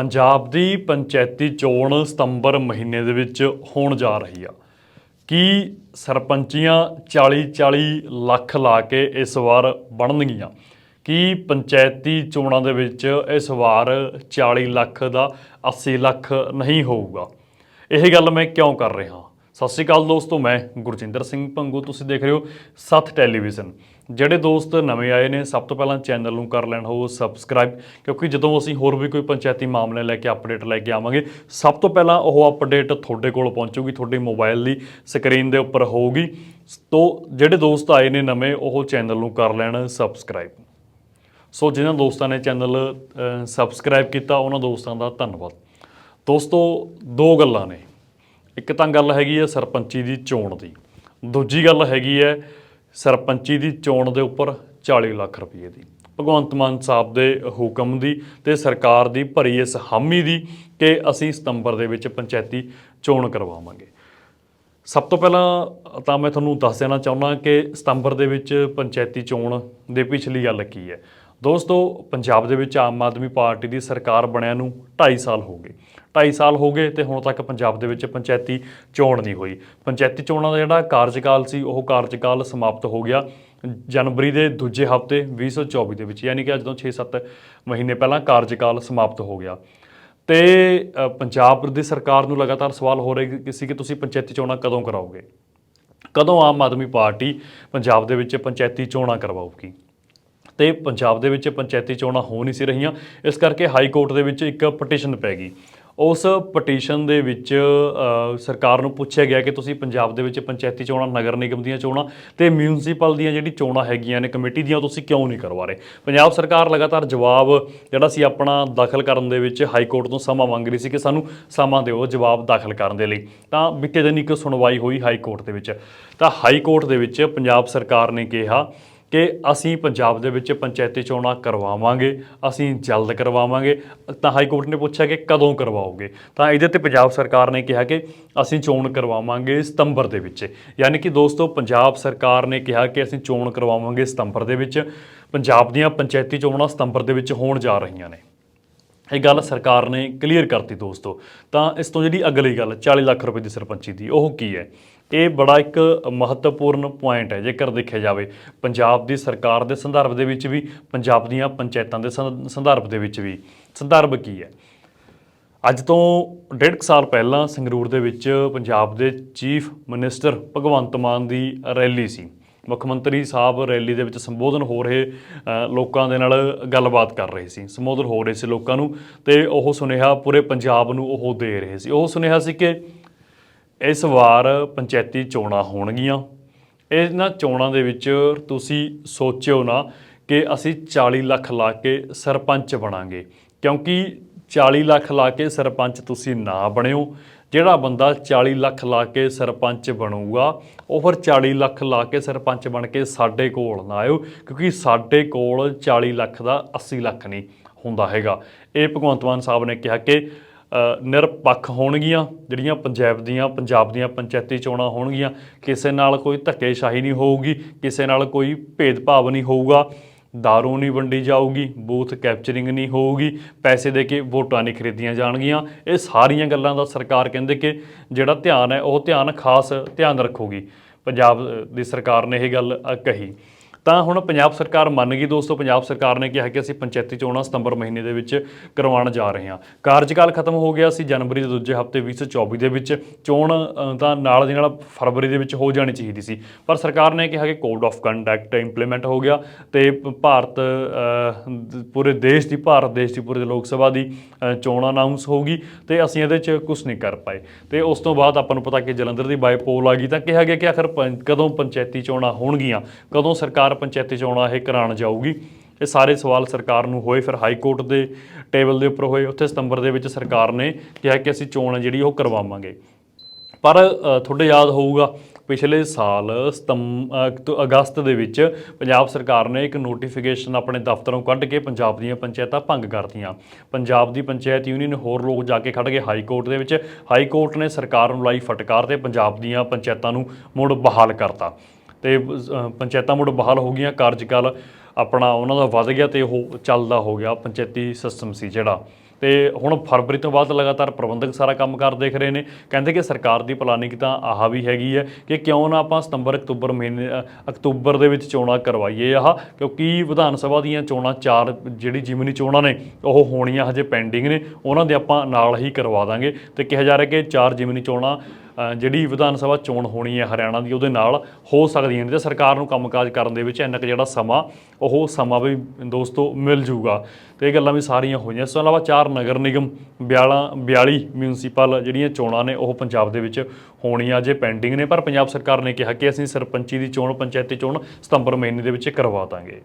ਪੰਜਾਬ ਦੀ ਪੰਚਾਇਤੀ ਚੋਣ ਸਤੰਬਰ ਮਹੀਨੇ ਦੇ ਵਿੱਚ ਹੋਣ ਜਾ ਰਹੀ ਆ। ਕੀ ਸਰਪੰਚੀਆਂ 40 40 ਲੱਖ ਲਾ ਕੇ ਇਸ ਵਾਰ ਬਣਨਗੀਆਂ? ਕੀ ਪੰਚਾਇਤੀ ਚੋਣਾਂ ਦੇ ਵਿੱਚ ਇਸ ਵਾਰ 40 ਲੱਖ ਦਾ 80 ਲੱਖ ਨਹੀਂ ਹੋਊਗਾ? ਇਹ ਗੱਲ ਮੈਂ ਕਿਉਂ ਕਰ ਰਿਹਾ? ਸਤਿ ਸ਼੍ਰੀ ਅਕਾਲ ਦੋਸਤੋ, ਮੈਂ ਗੁਰਜਿੰਦਰ ਸਿੰਘ ਭੰਗੂ ਤੁਸੀਂ ਦੇਖ ਰਹੇ ਹੋ ਸੱਤ ਟੈਲੀਵਿਜ਼ਨ। ਜਿਹੜੇ ਦੋਸਤ ਨਵੇਂ ਆਏ ਨੇ, ਸਭ ਤੋਂ ਪਹਿਲਾਂ ਚੈਨਲ ਨੂੰ ਕਰ ਲੈਣ ਹੋ ਸਬਸਕ੍ਰਾਈਬ, ਕਿਉਂਕਿ ਜਦੋਂ ਅਸੀਂ ਹੋਰ ਵੀ ਕੋਈ ਪੰਚਾਇਤੀ ਮਾਮਲੇ ਲੈ ਕੇ ਅਪਡੇਟ ਲੈ ਕੇ ਆਵਾਂਗੇ, ਸਭ ਤੋਂ ਪਹਿਲਾਂ ਉਹ ਅਪਡੇਟ ਤੁਹਾਡੇ ਕੋਲ ਪਹੁੰਚੂਗੀ, ਤੁਹਾਡੇ ਮੋਬਾਈਲ ਦੀ ਸਕਰੀਨ ਦੇ ਉੱਪਰ ਹੋਊਗੀ। ਤੋਂ, ਜਿਹੜੇ ਦੋਸਤ ਆਏ ਨੇ ਨਵੇਂ, ਉਹ ਚੈਨਲ ਨੂੰ ਕਰ ਲੈਣ ਸਬਸਕ੍ਰਾਈਬ। ਸੋ, ਜਿਨ੍ਹਾਂ ਦੋਸਤਾਂ ਨੇ ਚੈਨਲ ਸਬਸਕ੍ਰਾਈਬ ਕੀਤਾ, ਉਹਨਾਂ ਦੋਸਤਾਂ ਦਾ ਧੰਨਵਾਦ। ਦੋਸਤੋ, ਦੋ ਗੱਲਾਂ ਨੇ। ਇੱਕ ਤਾਂ ਗੱਲ ਹੈਗੀ ਹੈ ਸਰਪੰਚੀ ਦੀ ਚੋਣ ਦੀ। ਦੂਜੀ ਗੱਲ ਹੈਗੀ ਹੈ ਸਰਪੰਚੀ ਦੀ ਚੋਣ ਦੇ ਉੱਪਰ 40 ਲੱਖ ਰੁਪਏ ਦੀ। ਭਗਵੰਤ ਮਾਨ ਸਾਹਿਬ ਦੇ ਹੁਕਮ ਦੀ ਤੇ ਸਰਕਾਰ ਦੀ ਭਰੀ ਇਸ ਹਾਮੀ ਦੀ ਕਿ ਅਸੀਂ ਸਤੰਬਰ ਦੇ ਵਿੱਚ ਪੰਚਾਇਤੀ ਚੋਣ ਕਰਵਾਵਾਂਗੇ। ਸਭ ਤੋਂ ਪਹਿਲਾਂ ਤਾਂ ਮੈਂ ਤੁਹਾਨੂੰ ਦੱਸ ਦੇਣਾ ਚਾਹੁੰਦਾ ਕਿ ਸਤੰਬਰ ਦੇ ਵਿੱਚ ਪੰਚਾਇਤੀ ਚੋਣ ਦੇ ਪਿਛਲੀ ਗੱਲ ਕੀ ਹੈ ਦੋਸਤੋ, ਪੰਜਾਬ ਦੇ ਵਿੱਚ ਆਮ ਆਦਮੀ ਪਾਰਟੀ ਦੀ ਸਰਕਾਰ ਬਣਿਆ ਨੂੰ 2.5 ਸਾਲ ਹੋ ਗਏ। 2.5 ਸਾਲ ਹੋ ਗਏ ਤੇ ਹੁਣ ਤੱਕ ਪੰਜਾਬ ਦੇ ਵਿੱਚ ਪੰਚਾਇਤੀ ਚੋਣ ਨਹੀਂ ਹੋਈ। ਪੰਚਾਇਤੀ ਚੋਣਾਂ ਦਾ ਜਿਹੜਾ ਕਾਰਜਕਾਲ ਸੀ, ਉਹ ਕਾਰਜਕਾਲ ਸਮਾਪਤ ਹੋ ਗਿਆ ਜਨਵਰੀ ਦੇ ਦੂਜੇ ਹਫ਼ਤੇ 2024 ਦੇ ਵਿੱਚ। ਯਾਨੀ ਕਿ ਅੱਜ ਤੋਂ 6-7 ਮਹੀਨੇ ਪਹਿਲਾਂ ਕਾਰਜਕਾਲ ਸਮਾਪਤ ਹੋ ਗਿਆ। ਤੇ ਪੰਜਾਬ ਦੀ ਸਰਕਾਰ ਨੂੰ ਲਗਾਤਾਰ ਸਵਾਲ ਹੋ ਰਹੇ ਸੀ ਕਿ ਤੁਸੀਂ ਪੰਚਾਇਤੀ ਚੋਣਾਂ ਕਦੋਂ ਕਰਾਓਗੇ? ਕਦੋਂ ਆਮ ਆਦਮੀ ਪਾਰਟੀ ਪੰਜਾਬ ਦੇ ਵਿੱਚ ਪੰਚਾਇਤੀ ਚੋਣਾਂ ਕਰਵਾਊਗੀ? ਤੇ ਪੰਜਾਬ ਦੇ ਵਿੱਚ ਪੰਚਾਇਤੀ ਚੋਣਾਂ ਹੋ ਨਹੀਂ ਸੀ ਰਹੀਆਂ। ਇਸ ਕਰਕੇ ਹਾਈ ਕੋਰਟ ਦੇ ਵਿੱਚ ਇੱਕ ਪਟੀਸ਼ਨ ਪੈ ਗਈ। ਉਸ ਪਟੀਸ਼ਨ ਦੇ ਵਿੱਚ ਸਰਕਾਰ ਨੂੰ ਪੁੱਛਿਆ ਗਿਆ ਕਿ ਤੁਸੀਂ ਪੰਜਾਬ ਦੇ ਵਿੱਚ ਪੰਚਾਇਤੀ ਚੋਣਾਂ, ਨਗਰ ਨਿਗਮ ਦੀਆਂ ਚੋਣਾਂ ਤੇ ਮਿਊਨਿਸਪਲ ਦੀਆਂ ਜਿਹੜੀ ਚੋਣਾਂ ਹੈਗੀਆਂ ਨੇ, ਕਮੇਟੀ ਦੀਆਂ, ਤੁਸੀਂ ਕਿਉਂ ਨਹੀਂ ਕਰਵਾ ਰਹੇ ਪੰਜਾਬ ਸਰਕਾਰ ਲਗਾਤਾਰ ਜਵਾਬ ਜਿਹੜਾ ਸੀ ਆਪਣਾ ਦਾਖਲ ਕਰਨ ਦੇ ਵਿੱਚ ਹਾਈ ਕੋਰਟ ਤੋਂ ਸਮਾਂ ਮੰਗ ਰਹੀ ਸੀ ਕਿ ਸਾਨੂੰ ਸਮਾਂ ਦਿਓ ਜਵਾਬ ਦਾਖਲ ਕਰਨ ਦੇ ਲਈ। ਤਾਂ ਬੀਤੇ ਦਿਨ ਇੱਕ ਸੁਣਵਾਈ ਹੋਈ ਹਾਈ ਕੋਰਟ ਦੇ ਵਿੱਚ। ਤਾਂ ਹਾਈ ਕੋਰਟ ਦੇ ਵਿੱਚ ਪੰਜਾਬ ਸਰਕਾਰ ਨੇ ਕਿਹਾ ਕਿ ਅਸੀਂ ਪੰਜਾਬ ਦੇ ਵਿੱਚ ਪੰਚਾਇਤੀ ਚੋਣਾਂ ਕਰਵਾਵਾਂਗੇ, ਅਸੀਂ ਜਲਦ ਕਰਵਾਵਾਂਗੇ। ਤਾਂ ਹਾਈ ਕੋਰਟ ਨੇ ਪੁੱਛਿਆ ਕਿ ਕਦੋਂ ਕਰਵਾਓਗੇ? ਤਾਂ ਇਹਦੇ ਤੇ ਪੰਜਾਬ ਸਰਕਾਰ ਨੇ ਕਿਹਾ ਕਿ ਅਸੀਂ ਚੋਣ ਕਰਵਾਵਾਂਗੇ ਸਤੰਬਰ ਦੇ ਵਿੱਚ। ਯਾਨੀ ਕਿ ਦੋਸਤੋ, ਪੰਜਾਬ ਸਰਕਾਰ ਨੇ ਕਿਹਾ ਕਿ ਅਸੀਂ ਚੋਣ ਕਰਵਾਵਾਂਗੇ ਸਤੰਬਰ ਦੇ ਵਿੱਚ। ਪੰਜਾਬ ਦੀਆਂ ਪੰਚਾਇਤੀ ਚੋਣਾਂ ਸਤੰਬਰ ਦੇ ਵਿੱਚ ਹੋਣ ਜਾ ਰਹੀਆਂ ਨੇ। ਇਹ ਗੱਲ ਸਰਕਾਰ ਨੇ ਕਲੀਅਰ ਕਰਤੀ ਦੋਸਤੋ। ਤਾਂ ਇਸ ਤੋਂ ਜਿਹੜੀ ਅਗਲੀ ਗੱਲ 40 ਲੱਖ ਰੁਪਏ ਦੀ ਸਰਪੰਚੀ ਦੀ, ਉਹ ਕੀ ਹੈ? ਇਹ ਬੜਾ ਇੱਕ ਮਹੱਤਵਪੂਰਨ ਪੁਆਇੰਟ ਹੈ। ਜੇਕਰ ਦੇਖਿਆ ਜਾਵੇ, ਪੰਜਾਬ ਦੀ ਸਰਕਾਰ ਦੇ ਸੰਦਰਭ ਦੇ ਵਿੱਚ ਵੀ, ਪੰਜਾਬ ਦੀਆਂ ਪੰਚਾਇਤਾਂ ਦੇ ਸੰਦਰਭ ਦੇ ਵਿੱਚ ਵੀ। ਸੰਦਰਭ ਕੀ ਹੈ? ਅੱਜ ਤੋਂ ਡੇਢ ਕੁ ਸਾਲ ਪਹਿਲਾਂ ਸੰਗਰੂਰ ਦੇ ਵਿੱਚ ਪੰਜਾਬ ਦੇ ਚੀਫ ਮਿਨਿਸਟਰ ਭਗਵੰਤ ਮਾਨ ਦੀ ਰੈਲੀ ਸੀ। ਮੁੱਖ ਮੰਤਰੀ ਸਾਹਿਬ ਰੈਲੀ ਦੇ ਵਿੱਚ ਸੰਬੋਧਨ ਹੋ ਰਹੇ ਲੋਕਾਂ ਦੇ ਨਾਲ ਗੱਲਬਾਤ ਕਰ ਰਹੇ ਸੀ। ਸੰਬੋਧਨ ਹੋ ਰਹੇ ਸੀ ਲੋਕਾਂ ਨੂੰ ਤੇ ਉਹ ਸੁਨੇਹਾ ਪੂਰੇ ਪੰਜਾਬ ਨੂੰ ਉਹ ਦੇ ਰਹੇ ਸੀ। ਉਹ ਸੁਨੇਹਾ ਸੀ ਕਿ ਇਸ ਵਾਰ ਪੰਚਾਇਤੀ ਚੋਣਾਂ ਹੋਣਗੀਆਂ। ਇਹਨਾਂ ਚੋਣਾਂ ਦੇ ਵਿੱਚ ਤੁਸੀਂ ਸੋਚਿਓ ਨਾ ਕਿ ਅਸੀਂ 40 ਲੱਖ ਲਾ ਕੇ ਸਰਪੰਚ ਬਣਾਂਗੇ। ਕਿਉਂਕਿ 40 ਲੱਖ ਲਾ ਕੇ ਸਰਪੰਚ ਤੁਸੀਂ ਨਾ ਬਣਿਓ। ਜਿਹੜਾ ਬੰਦਾ 40 ਲੱਖ ਲਾ ਕੇ ਸਰਪੰਚ ਬਣੂਗਾ, ਉਹ ਫਿਰ 40 ਲੱਖ ਲਾ ਕੇ ਸਰਪੰਚ ਬਣ ਕੇ ਸਾਡੇ ਕੋਲ ਨਾ ਆਇਓ। ਕਿਉਂਕਿ ਸਾਡੇ ਕੋਲ 40 ਲੱਖ ਦਾ 80 ਲੱਖ ਨਹੀਂ ਹੁੰਦਾ ਹੈਗਾ। ਇਹ ਭਗਵੰਤ ਮਾਨ ਸਾਹਿਬ ਨੇ ਕਿਹਾ ਕਿ ਨਿਰਪੱਖ ਹੋਣਗੀਆਂ, ਜਿਹੜੀਆਂ ਪੰਜਾਬ ਦੀਆਂ ਪੰਜਾਬ ਦੀਆਂ ਪੰਚਾਇਤੀ ਚੋਣਾਂ ਹੋਣਗੀਆਂ, ਕਿਸੇ ਨਾਲ ਕੋਈ ਧੱਕੇਸ਼ਾਹੀ ਨਹੀਂ ਹੋਊਗੀ, ਕਿਸੇ ਨਾਲ ਕੋਈ ਭੇਦਭਾਵ ਨਹੀਂ ਹੋਊਗਾ, ਦਾਰੂ ਨਹੀਂ ਵੰਡੀ ਜਾਊਗੀ, ਬੂਥ ਕੈਪਚਰਿੰਗ ਨਹੀਂ ਹੋਊਗੀ, ਪੈਸੇ ਦੇ ਕੇ ਵੋਟਾਂ ਨਹੀਂ ਖਰੀਦੀਆਂ ਜਾਣਗੀਆਂ। ਇਹ ਸਾਰੀਆਂ ਗੱਲਾਂ ਦਾ ਸਰਕਾਰ ਕਹਿੰਦੇ ਕਿ ਜਿਹੜਾ ਧਿਆਨ ਹੈ, ਉਹ ਧਿਆਨ ਖਾਸ ਧਿਆਨ ਰੱਖੂਗੀ। ਪੰਜਾਬ ਦੀ ਸਰਕਾਰ ਨੇ ਇਹ ਗੱਲ ਕਹੀ। ਤਾਂ ਹੁਣ ਪੰਜਾਬ ਸਰਕਾਰ ਮੰਨ ਗਈ ਦੋਸਤੋ ਪੰਜਾਬ ਸਰਕਾਰ ਨੇ ਕਿਹਾ ਕਿ ਅਸੀਂ ਪੰਚਾਇਤੀ ਚੋਣਾਂ ਸਤੰਬਰ ਮਹੀਨੇ ਦੇ ਵਿੱਚ ਕਰਵਾਉਣ ਜਾ ਰਹੇ ਹਾਂ। ਕਾਰਜਕਾਲ ਖਤਮ ਹੋ ਗਿਆ ਸੀ ਜਨਵਰੀ ਦੇ ਦੂਜੇ ਹਫ਼ਤੇ 2024 ਦੇ ਵਿੱਚ। ਚੋਣ ਤਾਂ ਨਾਲ ਦੀ ਨਾਲ ਫਰਵਰੀ ਦੇ ਵਿੱਚ ਹੋ ਜਾਣੀ ਚਾਹੀਦੀ ਸੀ। ਪਰ ਸਰਕਾਰ ਨੇ ਕਿਹਾ ਕਿ ਕੋਡ ਆਫ ਕੰਡਕਟ ਇੰਪਲੀਮੈਂਟ ਹੋ ਗਿਆ ਤੇ ਭਾਰਤ ਪੂਰੇ ਦੇਸ਼ ਦੀ ਭਾਰਤ ਦੇਸ਼ ਦੀ ਪੂਰੇ ਲੋਕ ਸਭਾ ਦੀ ਅ, ਚੋਣ ਅਨਾਉਂਸ ਹੋਗੀ ਤੇ ਅਸੀਂ ਇਹਦੇ 'ਚ ਕੁਝ ਨਹੀਂ ਕਰ ਪਾਏ। ਤੇ ਉਸ ਤੋਂ ਬਾਅਦ ਆਪਾਂ ਨੂੰ ਪਤਾ ਕਿ ਜਲੰਧਰ ਦੀ ਬਾਈਪੋਲ ਆ ਗਈ ਤਾਂ ਕਿਹਾ ਗਿਆ ਕਿ ਆਖਰ ਪੰ- ਕਦੋਂ ਪੰਚਾਇਤੀ ਚੋਣਾਂ ਹੋਣਗੀਆਂ ਕਦੋਂ ਸਰਕਾਰ ਪੰਚਾਇਤੀ ਚੋਣਾਂ ਇਹ ਕਰਾਉਣ ਜਾਊਗੀ। ਇਹ ਸਾਰੇ ਸਵਾਲ ਸਰਕਾਰ ਨੂੰ ਹੋਏ, ਫਿਰ ਹਾਈ ਕੋਰਟ ਦੇ ਟੇਬਲ ਦੇ ਉੱਪਰ ਹੋਏ। ਉੱਥੇ ਸਤੰਬਰ ਦੇ ਵਿੱਚ ਸਰਕਾਰ ਨੇ ਕਿਹਾ ਕਿ ਅਸੀਂ ਚੋਣ ਹੈ ਜਿਹੜੀ ਉਹ ਕਰਵਾਵਾਂਗੇ। ਪਰ ਤੁਹਾਡੇ ਯਾਦ ਹੋਊਗਾ, ਪਿਛਲੇ ਸਾਲ ਸਤੰਮ ਅਗਸਤ ਦੇ ਵਿੱਚ ਪੰਜਾਬ ਸਰਕਾਰ ਨੇ ਇੱਕ ਨੋਟੀਫਿਕੇਸ਼ਨ ਆਪਣੇ ਦਫ਼ਤਰੋਂ ਕੱਢ ਕੇ ਪੰਜਾਬ ਦੀਆਂ ਪੰਚਾਇਤਾਂ ਭੰਗ ਕਰਤੀਆਂ। ਪੰਜਾਬ ਦੀ ਪੰਚਾਇਤ ਯੂਨੀਅਨ ਹੋਰ ਲੋਕ ਜਾ ਕੇ ਖੜ ਗਏ ਹਾਈ ਕੋਰਟ ਦੇ ਵਿੱਚ। ਹਾਈ ਕੋਰਟ ਨੇ ਸਰਕਾਰ ਨੂੰ ਲਾਈ ਫਟਕਾਰ ਤੇ ਪੰਜਾਬ ਦੀਆਂ ਪੰਚਾਇਤਾਂ ਨੂੰ ਮੁੜ ਬਹਾਲ ਕਰਤਾ। ਤੇ ਪੰਚਾਇਤਾਂ ਮੁੜ ਬਹਾਲ ਹੋ ਗਈਆਂ। ਕਾਰਜਕਾਲ ਆਪਣਾ ਉਹਨਾਂ ਦਾ ਵੱਧ ਗਿਆ ਤੇ ਉਹ ਚੱਲਦਾ ਹੋ ਗਿਆ ਪੰਚਾਇਤੀ ਸਿਸਟਮ ਸੀ ਜਿਹੜਾ। ਤੇ ਹੁਣ ਫਰਵਰੀ ਤੋਂ ਬਾਅਦ ਲਗਾਤਾਰ ਪ੍ਰਬੰਧਕ ਸਾਰਾ ਕੰਮਕਾਰ ਦੇਖ ਰਹੇ ਨੇ। ਕਹਿੰਦੇ ਕਿ ਸਰਕਾਰ ਦੀ ਪਲਾਨਿੰਗ ਤਾਂ ਆਹ ਵੀ ਹੈਗੀ ਹੈ ਕਿ ਕਿਉਂ ਨਾ ਆਪਾਂ ਸਤੰਬਰ, ਅਕਤੂਬਰ ਮਹੀਨੇ ਅਕਤੂਬਰ ਦੇ ਵਿੱਚ ਚੋਣਾਂ ਕਰਵਾਈਏ ਆਹ, ਕਿਉਂਕਿ ਵਿਧਾਨ ਸਭਾ ਦੀਆਂ ਚੋਣਾਂ ਚਾਰ ਜਿਹੜੀ ਜਿਮਨੀ ਚੋਣਾਂ ਨੇ, ਉਹ ਹੋਣੀਆਂ ਹਜੇ ਪੈਂਡਿੰਗ ਨੇ। ਉਹਨਾਂ ਦੇ ਆਪਾਂ ਨਾਲ ਹੀ ਕਰਵਾ ਦਾਂਗੇ। ਤੇ ਕਿਹਾ ਜਾ ਰਿਹਾ ਕਿ ਚਾਰ ਜਿਮਨੀ ਚੋਣਾਂ ਜਿਹੜੀ ਵਿਧਾਨ ਸਭਾ ਚੋਣ ਹੋਣੀ ਹੈ ਹਰਿਆਣਾ ਦੀ, ਉਹਦੇ ਨਾਲ ਹੋ ਸਕਦੀਆਂ ਨੇ ਤੇ ਸਰਕਾਰ ਨੂੰ ਕੰਮਕਾਜ ਕਰਨ ਦੇ ਵਿੱਚ ਇੰਨਾ ਕੁ ਜਿਹੜਾ ਸਮਾਂ, ਉਹ ਸਮਾਂ ਵੀ ਦੋਸਤੋ ਮਿਲ ਜੂਗਾ। ਤੇ ਇਹ ਗੱਲਾਂ ਵੀ ਸਾਰੀਆਂ ਹੋਈਆਂ। ਇਸ ਤੋਂ ਇਲਾਵਾ ਚਾਰ ਨਗਰ ਨਿਗਮ 42 42 ਮਿਊਨਿਸਪਲ ਜਿਹੜੀਆਂ ਚੋਣਾਂ ਨੇ, ਉਹ ਪੰਜਾਬ ਦੇ ਵਿੱਚ ਹੋਣੀਆਂ ਜੇ ਪੈਂਡਿੰਗ ਨੇ, ਪਰ ਪੰਜਾਬ ਸਰਕਾਰ ਨੇ ਕਿਹਾ ਕਿ ਅਸੀਂ ਸਰਪੰਚੀ ਦੀ ਚੋਣ, ਪੰਚਾਇਤੀ ਚੋਣ ਸਤੰਬਰ ਮਹੀਨੇ ਦੇ ਵਿੱਚ ਕਰਵਾ ਦਾਂਗੇ।